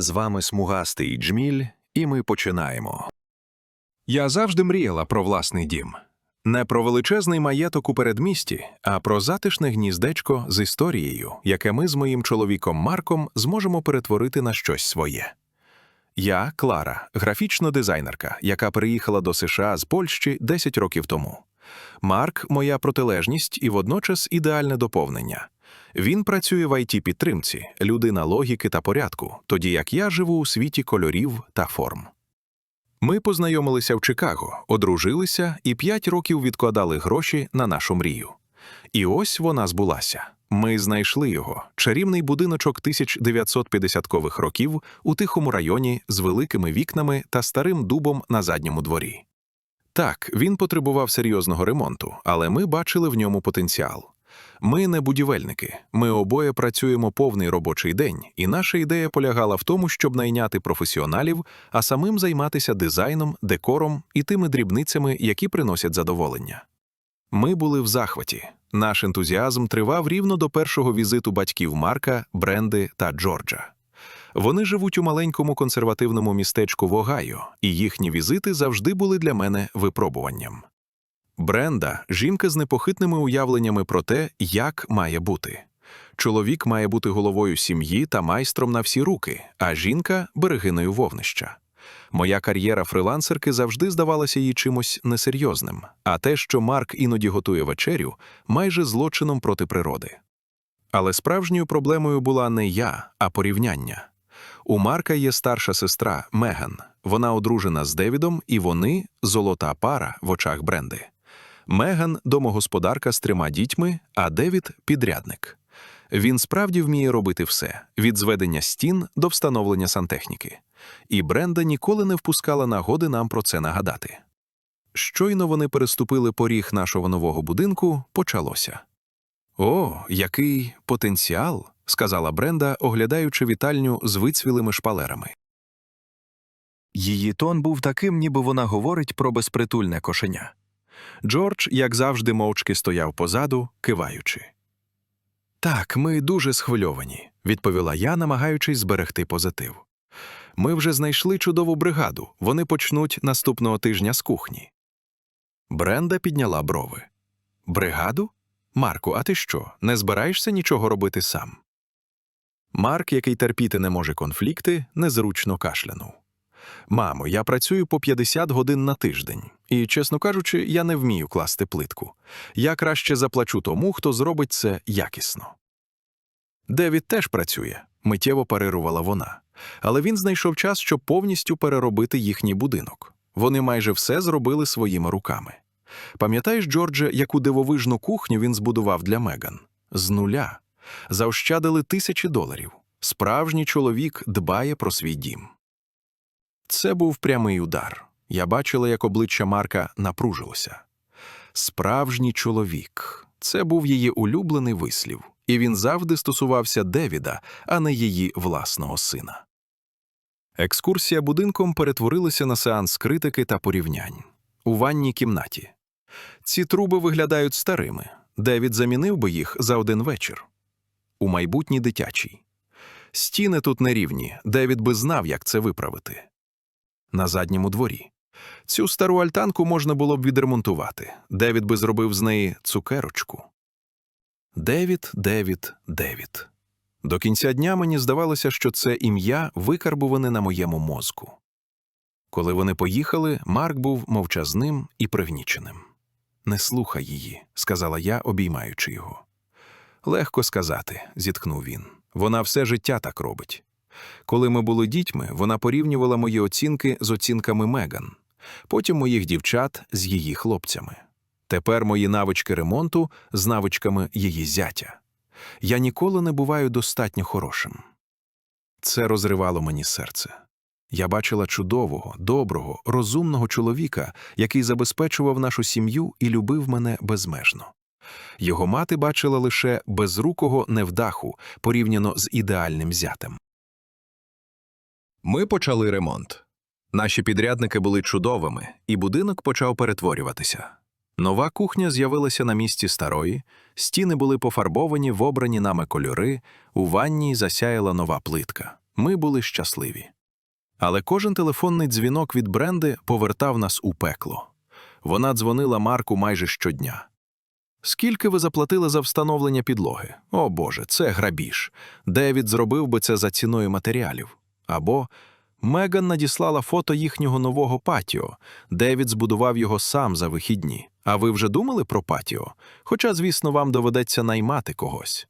З вами смугастий Джміль, і ми починаємо. Я завжди мріяла про власний дім. Не про величезний маєток у передмісті, а про затишне гніздечко з історією, яке ми з моїм чоловіком Марком зможемо перетворити на щось своє. Я Клара, графічна дизайнерка, яка переїхала до США з Польщі 10 років тому. Марк моя протилежність і водночас ідеальне доповнення. Він працює в it підтримці людина логіки та порядку, тоді як я живу у світі кольорів та форм. Ми познайомилися в Чикаго, одружилися і п'ять років відкладали гроші на нашу мрію. І ось вона збулася. Ми знайшли його чарівний будиночок 1950-х років у тихому районі з великими вікнами та старим дубом на задньому дворі. Так, він потребував серйозного ремонту, але ми бачили в ньому потенціал. Ми не будівельники, ми обоє працюємо повний робочий день, і наша ідея полягала в тому, щоб найняти професіоналів, а самим займатися дизайном, декором і тими дрібницями, які приносять задоволення. Ми були в захваті. Наш ентузіазм тривав рівно до першого візиту батьків Марка, Бренди та Джорджа. Вони живуть у маленькому консервативному містечку в Огайо, і їхні візити завжди були для мене випробуванням. Бренда жінка з непохитними уявленнями про те, як має бути. Чоловік має бути головою сім'ї та майстром на всі руки, а жінка берегиною вовнища. Моя кар'єра фрилансерки завжди здавалася їй чимось несерйозним, а те, що Марк іноді готує вечерю, майже злочином проти природи. Але справжньою проблемою була не я, а порівняння. У Марка є старша сестра Меган. Вона одружена з Девідом, і вони золота пара в очах Бренди. Меган домогосподарка з трьома дітьми, а Девід підрядник. Він справді вміє робити все від зведення стін до встановлення сантехніки. І Бренда ніколи не впускала нагоди нам про це нагадати. Щойно вони переступили поріг нашого нового будинку, почалося. О, який потенціал, сказала Бренда, оглядаючи вітальню з вицвілими шпалерами. Її тон був таким, ніби вона говорить про безпритульне кошеня. Джордж, як завжди, мовчки стояв позаду, киваючи. Так, ми дуже схвильовані, відповіла я, намагаючись зберегти позитив. Ми вже знайшли чудову бригаду, вони почнуть наступного тижня з кухні. Бренда підняла брови. Бригаду? Марку, а ти що, не збираєшся нічого робити сам? Марк, який терпіти не може конфлікти, незручно кашлянув. Мамо, я працюю по 50 годин на тиждень, і, чесно кажучи, я не вмію класти плитку. Я краще заплачу тому, хто зробить це якісно. Девід теж працює, миттєво парирувала вона, але він знайшов час, щоб повністю переробити їхній будинок. Вони майже все зробили своїми руками. Пам'ятаєш, Джордже, яку дивовижну кухню він збудував для Меган? З нуля. Заощадили тисячі доларів. Справжній чоловік дбає про свій дім. Це був прямий удар. Я бачила, як обличчя Марка напружилося. Справжній чоловік це був її улюблений вислів, і він завжди стосувався Девіда, а не її власного сина. Екскурсія будинком перетворилася на сеанс критики та порівнянь у ванній кімнаті. Ці труби виглядають старими. Девід замінив би їх за один вечір. У майбутній дитячій. Стіни тут нерівні, Девід би знав, як це виправити. На задньому дворі. Цю стару альтанку можна було б відремонтувати. Девід би зробив з неї цукерочку. Девід, Девід, Девід. До кінця дня мені здавалося, що це ім'я викарбуване на моєму мозку. Коли вони поїхали, Марк був мовчазним і пригніченим. Не слухай її, сказала я, обіймаючи його. Легко сказати, зітхнув він. Вона все життя так робить. Коли ми були дітьми, вона порівнювала мої оцінки з оцінками Меган, потім моїх дівчат з її хлопцями. Тепер мої навички ремонту з навичками її зятя. Я ніколи не буваю достатньо хорошим. Це розривало мені серце. Я бачила чудового, доброго, розумного чоловіка, який забезпечував нашу сім'ю і любив мене безмежно. Його мати бачила лише безрукого невдаху порівняно з ідеальним зятем. Ми почали ремонт. Наші підрядники були чудовими, і будинок почав перетворюватися. Нова кухня з'явилася на місці старої, стіни були пофарбовані в обрані нами кольори, у ванній засяяла нова плитка. Ми були щасливі. Але кожен телефонний дзвінок від Бренди повертав нас у пекло. Вона дзвонила Марку майже щодня. Скільки ви заплатили за встановлення підлоги? О Боже, це грабіж. Девід зробив би це за ціною матеріалів. Або Меган надіслала фото їхнього нового патіо. Девід збудував його сам за вихідні. А ви вже думали про патіо? Хоча, звісно, вам доведеться наймати когось.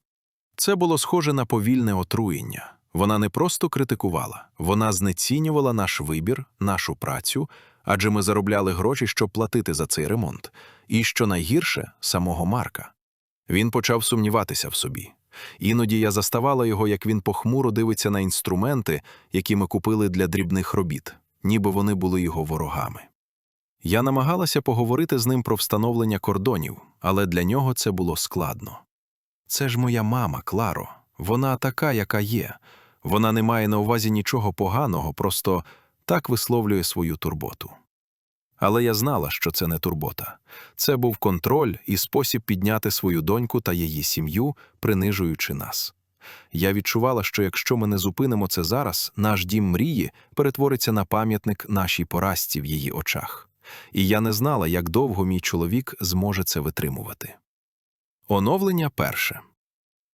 Це було схоже на повільне отруєння. Вона не просто критикувала, вона знецінювала наш вибір, нашу працю, адже ми заробляли гроші, щоб платити за цей ремонт. І що найгірше самого Марка. Він почав сумніватися в собі. Іноді я заставала його, як він похмуро дивиться на інструменти, які ми купили для дрібних робіт, ніби вони були його ворогами. Я намагалася поговорити з ним про встановлення кордонів, але для нього це було складно. Це ж моя мама, Кларо. Вона така, яка є. Вона не має на увазі нічого поганого, просто так висловлює свою турботу. Але я знала, що це не турбота. Це був контроль і спосіб підняти свою доньку та її сім'ю, принижуючи нас. Я відчувала, що якщо ми не зупинимо це зараз, наш дім мрії перетвориться на пам'ятник нашій поразці в її очах. І я не знала, як довго мій чоловік зможе це витримувати. Оновлення перше.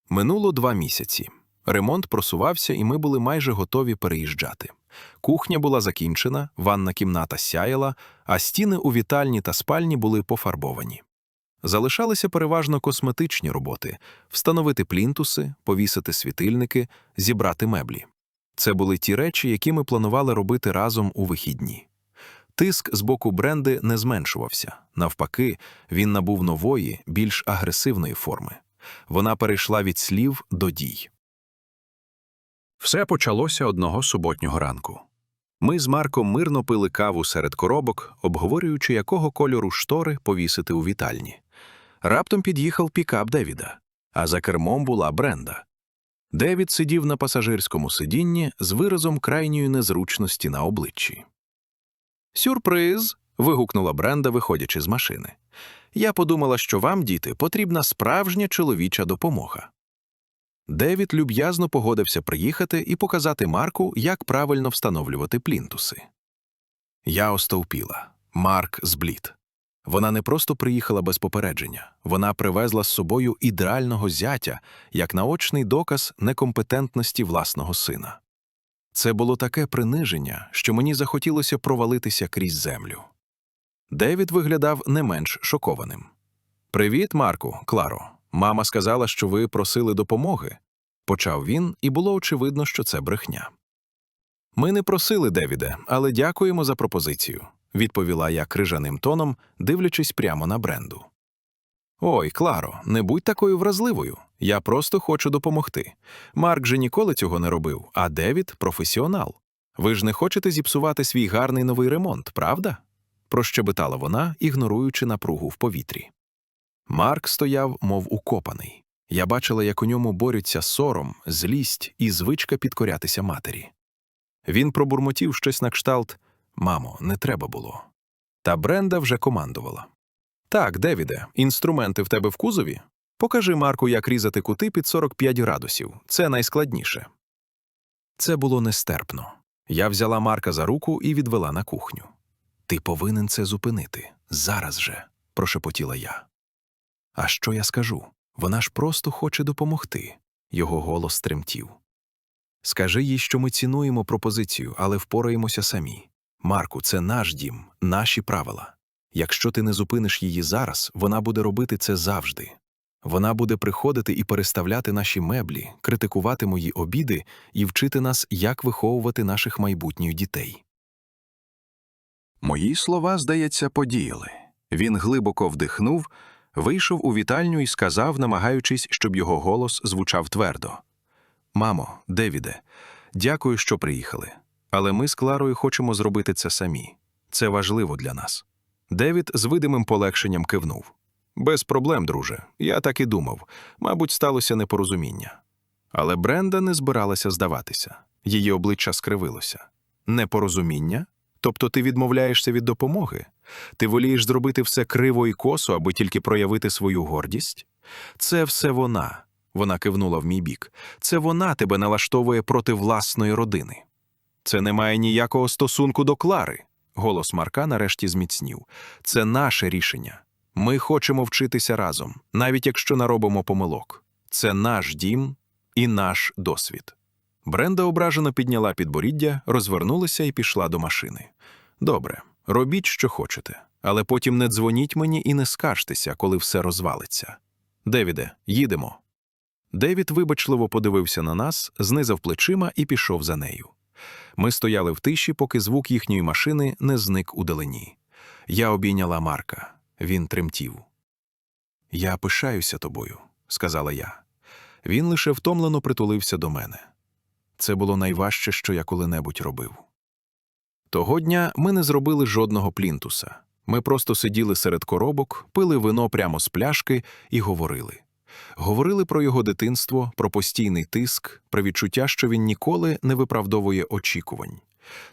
Минуло два місяці. Ремонт просувався, і ми були майже готові переїжджати. Кухня була закінчена, ванна кімната сяяла, а стіни у вітальні та спальні були пофарбовані. Залишалися переважно косметичні роботи встановити плінтуси, повісити світильники, зібрати меблі. Це були ті речі, які ми планували робити разом у вихідні. Тиск з боку бренди не зменшувався. Навпаки, він набув нової, більш агресивної форми. Вона перейшла від слів до дій. Все почалося одного суботнього ранку. Ми з Марком мирно пили каву серед коробок, обговорюючи, якого кольору штори повісити у вітальні. Раптом під'їхав пікап Девіда, а за кермом була Бренда. Девід сидів на пасажирському сидінні з виразом крайньої незручності на обличчі. Сюрприз. вигукнула Бренда, виходячи з машини. Я подумала, що вам, діти, потрібна справжня чоловіча допомога. Девід люб'язно погодився приїхати і показати Марку, як правильно встановлювати плінтуси. Я остовпіла. Марк зблід. Вона не просто приїхала без попередження, вона привезла з собою ідеального зятя як наочний доказ некомпетентності власного сина. Це було таке приниження, що мені захотілося провалитися крізь землю. Девід виглядав не менш шокованим. Привіт, Марку, Кларо. Мама сказала, що ви просили допомоги. Почав він, і було очевидно, що це брехня. Ми не просили, Девіде, але дякуємо за пропозицію, відповіла я крижаним тоном, дивлячись прямо на бренду. Ой, Кларо, не будь такою вразливою. Я просто хочу допомогти. Марк же ніколи цього не робив, а Девід професіонал. Ви ж не хочете зіпсувати свій гарний новий ремонт, правда? прощебетала вона, ігноруючи напругу в повітрі. Марк стояв, мов укопаний. Я бачила, як у ньому борються сором, злість і звичка підкорятися матері. Він пробурмотів щось на кшталт Мамо, не треба було. Та Бренда вже командувала. Так, Девіде, інструменти в тебе в кузові? Покажи Марку, як різати кути під 45 градусів. Це найскладніше. Це було нестерпно. Я взяла Марка за руку і відвела на кухню. Ти повинен це зупинити. Зараз же, прошепотіла я. А що я скажу? Вона ж просто хоче допомогти. Його голос тремтів. Скажи їй, що ми цінуємо пропозицію, але впораємося самі. Марку, це наш дім, наші правила. Якщо ти не зупиниш її зараз, вона буде робити це завжди. Вона буде приходити і переставляти наші меблі, критикувати мої обіди і вчити нас, як виховувати наших майбутніх дітей. Мої слова, здається, подіяли. Він глибоко вдихнув, вийшов у вітальню і сказав, намагаючись, щоб його голос звучав твердо. Мамо, Девіде, дякую, що приїхали. Але ми з Кларою хочемо зробити це самі. Це важливо для нас. Девід з видимим полегшенням кивнув. Без проблем, друже. Я так і думав. Мабуть, сталося непорозуміння. Але Бренда не збиралася здаватися. Її обличчя скривилося. Непорозуміння? Тобто ти відмовляєшся від допомоги? Ти волієш зробити все криво і косо, аби тільки проявити свою гордість? Це все вона. Вона кивнула в мій бік. Це вона тебе налаштовує проти власної родини. Це не має ніякого стосунку до Клари. Голос Марка нарешті зміцнів. Це наше рішення. Ми хочемо вчитися разом, навіть якщо наробимо помилок. Це наш дім і наш досвід. Бренда ображено підняла підборіддя, розвернулася і пішла до машини. Добре, робіть, що хочете, але потім не дзвоніть мені і не скаржтеся, коли все розвалиться. Девіде, їдемо. Девід вибачливо подивився на нас, знизав плечима і пішов за нею. Ми стояли в тиші, поки звук їхньої машини не зник у далині. Я обійняла Марка. Він тремтів. Я пишаюся тобою, сказала я. Він лише втомлено притулився до мене. Це було найважче, що я коли-небудь робив. Того дня ми не зробили жодного плінтуса. Ми просто сиділи серед коробок, пили вино прямо з пляшки і говорили. Говорили про його дитинство, про постійний тиск, про відчуття, що він ніколи не виправдовує очікувань.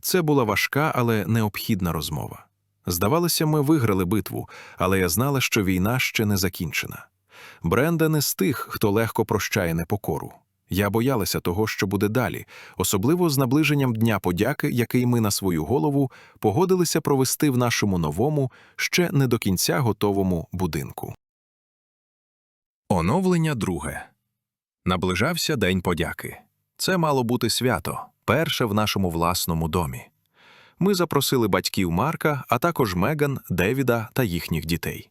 Це була важка, але необхідна розмова. Здавалося, ми виграли битву, але я знала, що війна ще не закінчена. Бренда не з тих, хто легко прощає непокору. Я боялася того, що буде далі, особливо з наближенням Дня подяки, який ми на свою голову погодилися провести в нашому новому, ще не до кінця готовому будинку. Оновлення друге. Наближався День подяки. Це мало бути свято, перше в нашому власному домі. Ми запросили батьків Марка, а також Меган, Девіда та їхніх дітей.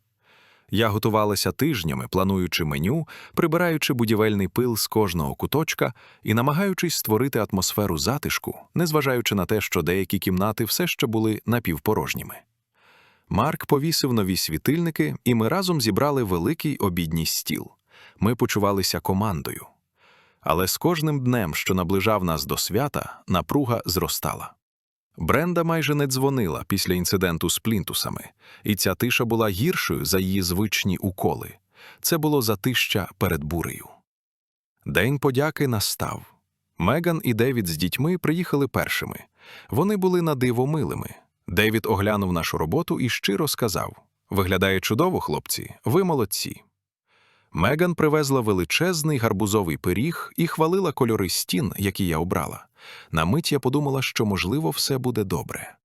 Я готувалася тижнями, плануючи меню, прибираючи будівельний пил з кожного куточка і намагаючись створити атмосферу затишку, незважаючи на те, що деякі кімнати все ще були напівпорожніми. Марк повісив нові світильники, і ми разом зібрали великий обідній стіл. Ми почувалися командою. Але з кожним днем, що наближав нас до свята, напруга зростала. Бренда майже не дзвонила після інциденту з плінтусами, і ця тиша була гіршою за її звичні уколи. Це було затища перед бурею. День подяки настав. Меган і Девід з дітьми приїхали першими. Вони були на диво милими. Девід оглянув нашу роботу і щиро сказав: Виглядає чудово, хлопці, ви молодці. Меган привезла величезний гарбузовий пиріг і хвалила кольори стін, які я обрала. На мить я подумала, що, можливо, все буде добре.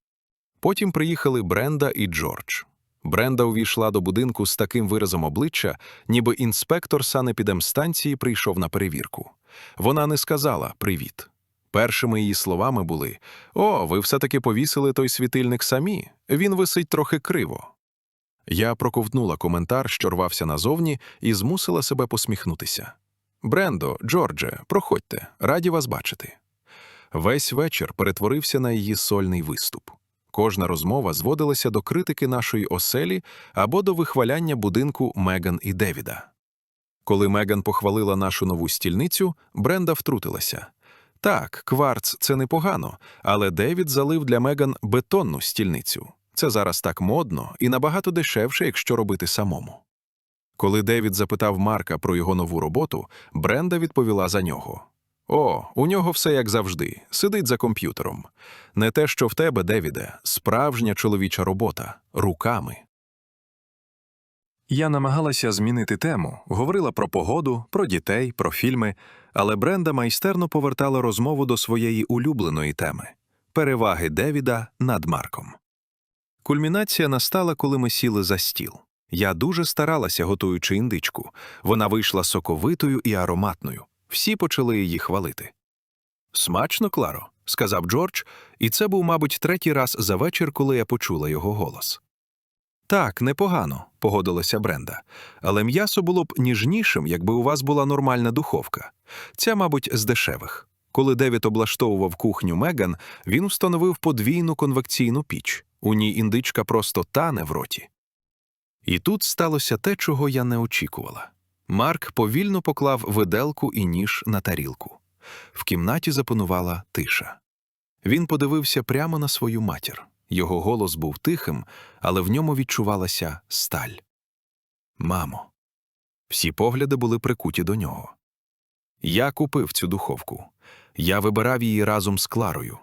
Потім приїхали Бренда і Джордж. Бренда увійшла до будинку з таким виразом обличчя, ніби інспектор санепідемстанції прийшов на перевірку. Вона не сказала «привіт». Першими її словами були О, ви все-таки повісили той світильник самі, він висить трохи криво. Я проковтнула коментар, що рвався назовні, і змусила себе посміхнутися. Брендо, Джордже, проходьте, раді вас бачити. Весь вечір перетворився на її сольний виступ. Кожна розмова зводилася до критики нашої оселі або до вихваляння будинку Меган і Девіда. Коли Меган похвалила нашу нову стільницю, Бренда втрутилася. Так, кварц це непогано, але Девід залив для Меган бетонну стільницю. Це зараз так модно і набагато дешевше, якщо робити самому. Коли Девід запитав Марка про його нову роботу, Бренда відповіла за нього. О, у нього все як завжди, сидить за комп'ютером. Не те, що в тебе, Девіде, справжня чоловіча робота руками. Я намагалася змінити тему, говорила про погоду, про дітей, про фільми, але Бренда майстерно повертала розмову до своєї улюбленої теми переваги Девіда над Марком. Кульмінація настала, коли ми сіли за стіл. Я дуже старалася, готуючи індичку. Вона вийшла соковитою і ароматною. Всі почали її хвалити. Смачно, Кларо, сказав Джордж, і це був, мабуть, третій раз за вечір, коли я почула його голос. Так, непогано, погодилася Бренда, але м'ясо було б ніжнішим, якби у вас була нормальна духовка. Ця, мабуть, з дешевих. Коли Девід облаштовував кухню Меган, він встановив подвійну конвекційну піч. У ній індичка просто тане в роті. І тут сталося те, чого я не очікувала. Марк повільно поклав виделку і ніж на тарілку. В кімнаті запанувала тиша. Він подивився прямо на свою матір. Його голос був тихим, але в ньому відчувалася сталь. Мамо. Всі погляди були прикуті до нього. Я купив цю духовку. Я вибирав її разом з Кларою.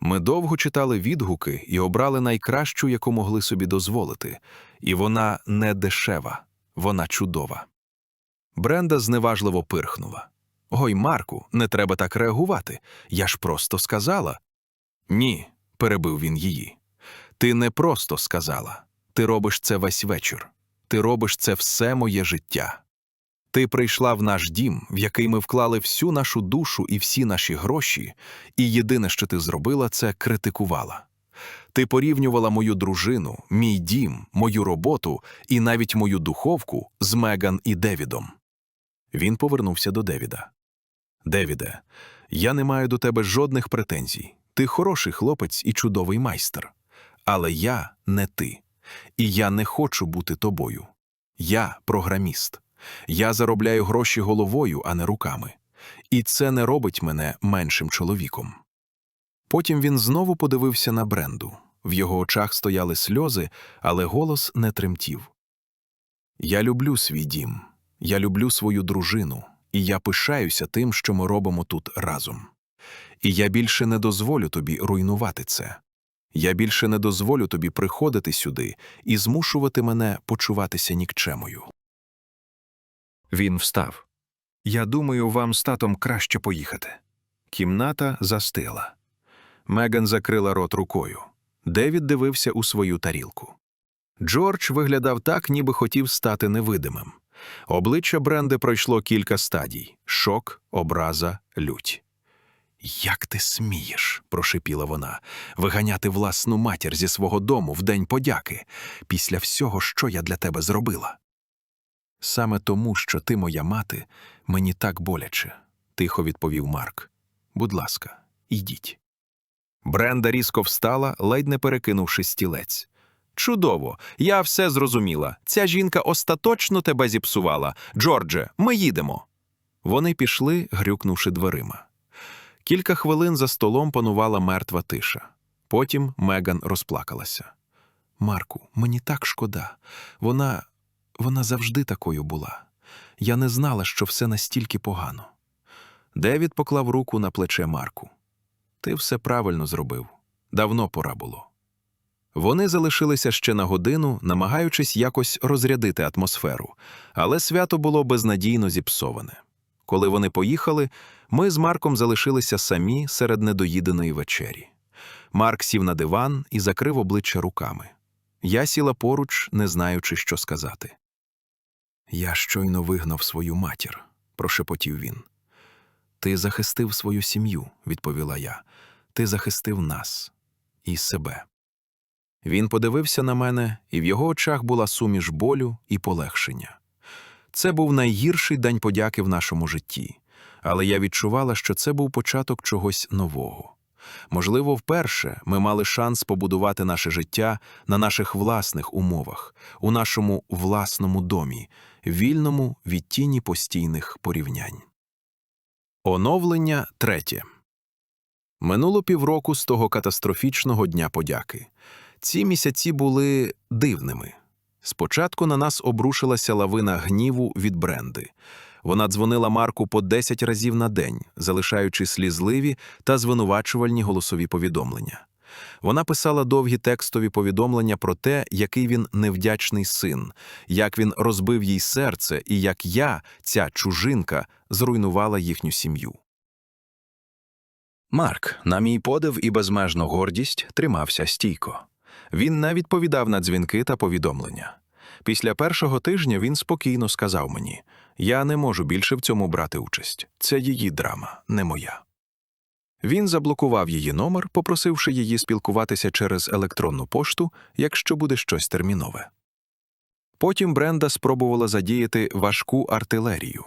Ми довго читали відгуки і обрали найкращу, яку могли собі дозволити, і вона не дешева, вона чудова. Бренда зневажливо пирхнула. Ой, Марку, не треба так реагувати. Я ж просто сказала. Ні, перебив він її. Ти не просто сказала. Ти робиш це весь вечір. Ти робиш це все моє життя. Ти прийшла в наш дім, в який ми вклали всю нашу душу і всі наші гроші, і єдине, що ти зробила, це критикувала. Ти порівнювала мою дружину, мій дім, мою роботу і навіть мою духовку з Меган і Девідом. Він повернувся до Девіда. Девіде, я не маю до тебе жодних претензій. Ти хороший хлопець і чудовий майстер. Але я не ти. І я не хочу бути тобою. Я програміст. Я заробляю гроші головою, а не руками. І це не робить мене меншим чоловіком. Потім він знову подивився на Бренду. В його очах стояли сльози, але голос не тремтів. Я люблю свій дім, я люблю свою дружину, і я пишаюся тим, що ми робимо тут разом. І я більше не дозволю тобі руйнувати це. Я більше не дозволю тобі приходити сюди і змушувати мене почуватися нікчемою. Він встав. Я думаю, вам з татом краще поїхати. Кімната застила. Меган закрила рот рукою. Девід дивився у свою тарілку. Джордж виглядав так, ніби хотів стати невидимим. Обличчя Бренди пройшло кілька стадій шок, образа, лють. Як ти смієш, прошипіла вона, виганяти власну матір зі свого дому в день подяки після всього, що я для тебе зробила. Саме тому, що ти моя мати, мені так боляче, тихо відповів Марк. Будь ласка, йдіть. Бренда різко встала, ледь не перекинувши стілець. Чудово, я все зрозуміла. Ця жінка остаточно тебе зіпсувала. Джордже, ми їдемо. Вони пішли, грюкнувши дверима. Кілька хвилин за столом панувала мертва тиша. Потім Меган розплакалася. Марку, мені так шкода. Вона. вона завжди такою була. Я не знала, що все настільки погано. Девід поклав руку на плече Марку. Ти все правильно зробив. Давно пора було. Вони залишилися ще на годину, намагаючись якось розрядити атмосферу, але свято було безнадійно зіпсоване. Коли вони поїхали, ми з Марком залишилися самі серед недоїденої вечері. Марк сів на диван і закрив обличчя руками. Я сіла поруч, не знаючи, що сказати. Я щойно вигнав свою матір, прошепотів він. Ти захистив свою сім'ю, відповіла я. Ти захистив нас і себе. Він подивився на мене, і в його очах була суміш болю і полегшення. Це був найгірший день подяки в нашому житті, але я відчувала, що це був початок чогось нового. Можливо, вперше ми мали шанс побудувати наше життя на наших власних умовах, у нашому власному домі, вільному від тіні постійних порівнянь. Оновлення третє. Минуло півроку з того катастрофічного дня подяки. Ці місяці були дивними. Спочатку на нас обрушилася лавина гніву від бренди. Вона дзвонила Марку по 10 разів на день, залишаючи слізливі та звинувачувальні голосові повідомлення. Вона писала довгі текстові повідомлення про те, який він невдячний син, як він розбив їй серце і як я, ця чужинка, зруйнувала їхню сім'ю. Марк, на мій подив і безмежну гордість, тримався стійко. Він не відповідав на дзвінки та повідомлення. Після першого тижня він спокійно сказав мені: Я не можу більше в цьому брати участь. Це її драма, не моя. Він заблокував її номер, попросивши її спілкуватися через електронну пошту, якщо буде щось термінове. Потім Бренда спробувала задіяти важку артилерію.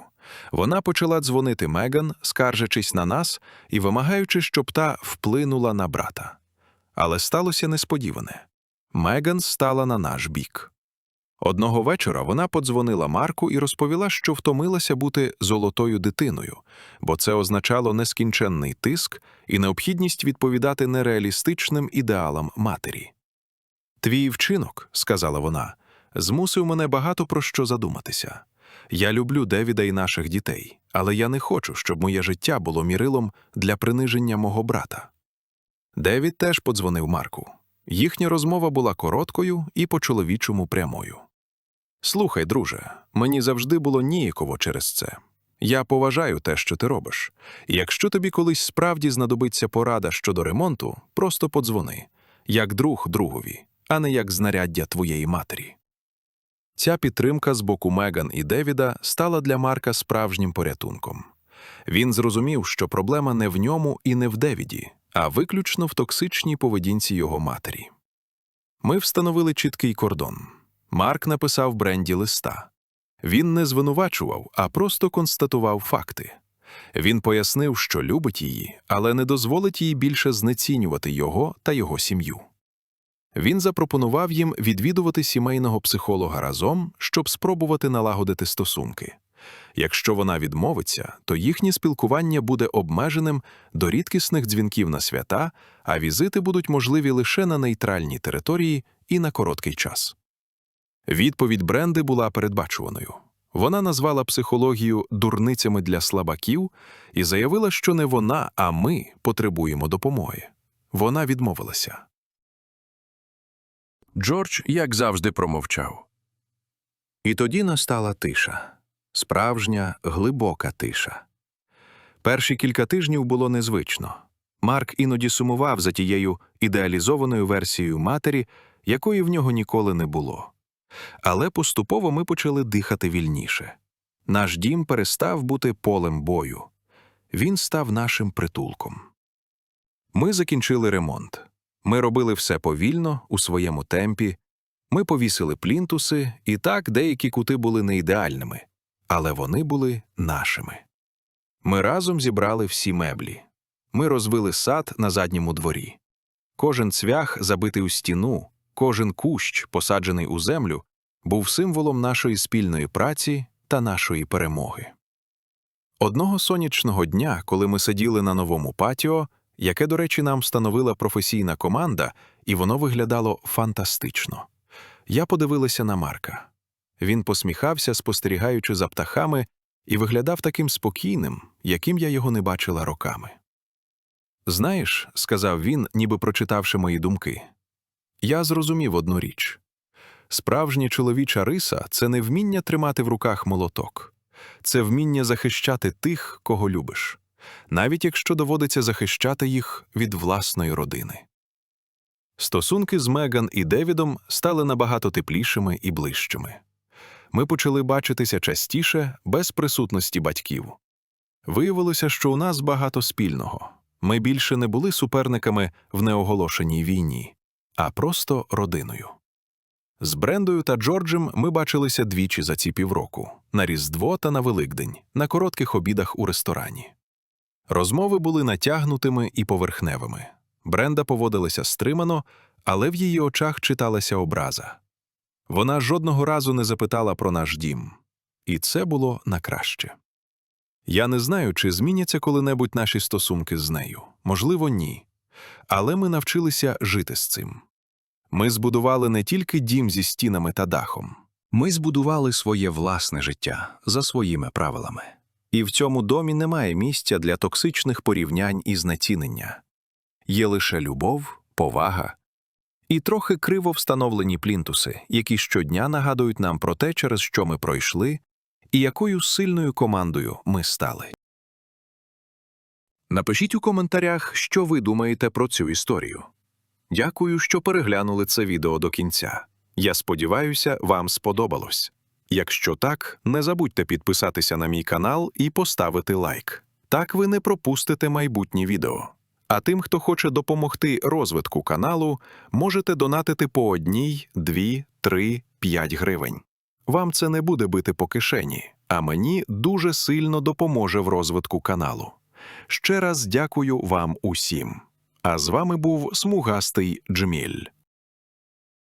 Вона почала дзвонити Меган, скаржачись на нас і вимагаючи, щоб та вплинула на брата. Але сталося несподіване. Меган стала на наш бік. Одного вечора вона подзвонила Марку і розповіла, що втомилася бути золотою дитиною, бо це означало нескінченний тиск і необхідність відповідати нереалістичним ідеалам матері. Твій вчинок, сказала вона, змусив мене багато про що задуматися. Я люблю Девіда і наших дітей, але я не хочу, щоб моє життя було мірилом для приниження мого брата. Девід теж подзвонив Марку. Їхня розмова була короткою і по-чоловічому прямою. Слухай, друже, мені завжди було ніяково через це. Я поважаю те, що ти робиш. Якщо тобі колись справді знадобиться порада щодо ремонту, просто подзвони, як друг другові, а не як знаряддя твоєї матері. Ця підтримка з боку Меган і Девіда стала для Марка справжнім порятунком. Він зрозумів, що проблема не в ньому і не в Девіді, а виключно в токсичній поведінці його матері. Ми встановили чіткий кордон. Марк написав Бренді листа. Він не звинувачував, а просто констатував факти. Він пояснив, що любить її, але не дозволить їй більше знецінювати його та його сім'ю. Він запропонував їм відвідувати сімейного психолога разом, щоб спробувати налагодити стосунки. Якщо вона відмовиться, то їхнє спілкування буде обмеженим до рідкісних дзвінків на свята, а візити будуть можливі лише на нейтральній території і на короткий час. Відповідь Бренди була передбачуваною. Вона назвала психологію дурницями для слабаків і заявила, що не вона, а ми потребуємо допомоги. Вона відмовилася. Джордж, як завжди, промовчав. І тоді настала тиша справжня, глибока тиша. Перші кілька тижнів було незвично. Марк іноді сумував за тією ідеалізованою версією матері, якої в нього ніколи не було. Але поступово ми почали дихати вільніше. Наш дім перестав бути полем бою. Він став нашим притулком. Ми закінчили ремонт. Ми робили все повільно, у своєму темпі. Ми повісили плінтуси, і так деякі кути були не ідеальними, але вони були нашими. Ми разом зібрали всі меблі. Ми розвили сад на задньому дворі. Кожен цвях, забитий у стіну, кожен кущ, посаджений у землю, був символом нашої спільної праці та нашої перемоги. Одного сонячного дня, коли ми сиділи на новому патіо, яке, до речі, нам встановила професійна команда, і воно виглядало фантастично. Я подивилася на Марка. Він посміхався, спостерігаючи за птахами, і виглядав таким спокійним, яким я його не бачила роками. Знаєш, сказав він, ніби прочитавши мої думки, я зрозумів одну річ. Справжня чоловіча риса це не вміння тримати в руках молоток, це вміння захищати тих, кого любиш, навіть якщо доводиться захищати їх від власної родини. Стосунки з Меган і Девідом стали набагато теплішими і ближчими. Ми почали бачитися частіше без присутності батьків. Виявилося, що у нас багато спільного. Ми більше не були суперниками в неоголошеній війні, а просто родиною. З Брендою та Джорджем ми бачилися двічі за ці півроку на Різдво та на Великдень, на коротких обідах у ресторані. Розмови були натягнутими і поверхневими. Бренда поводилася стримано, але в її очах читалася образа. Вона жодного разу не запитала про наш дім, і це було на краще. Я не знаю, чи зміняться коли-небудь наші стосунки з нею. Можливо, ні. Але ми навчилися жити з цим. Ми збудували не тільки дім зі стінами та дахом. Ми збудували своє власне життя за своїми правилами. І в цьому домі немає місця для токсичних порівнянь і знецінення. Є лише любов, повага і трохи криво встановлені плінтуси, які щодня нагадують нам про те, через що ми пройшли, і якою сильною командою ми стали. Напишіть у коментарях, що ви думаєте про цю історію. Дякую, що переглянули це відео до кінця. Я сподіваюся, вам сподобалось. Якщо так, не забудьте підписатися на мій канал і поставити лайк. Так ви не пропустите майбутні відео. А тим, хто хоче допомогти розвитку каналу, можете донатити по одній, дві, три, п'ять гривень. Вам це не буде бити по кишені, а мені дуже сильно допоможе в розвитку каналу. Ще раз дякую вам усім. А з вами був смугастий Джміль.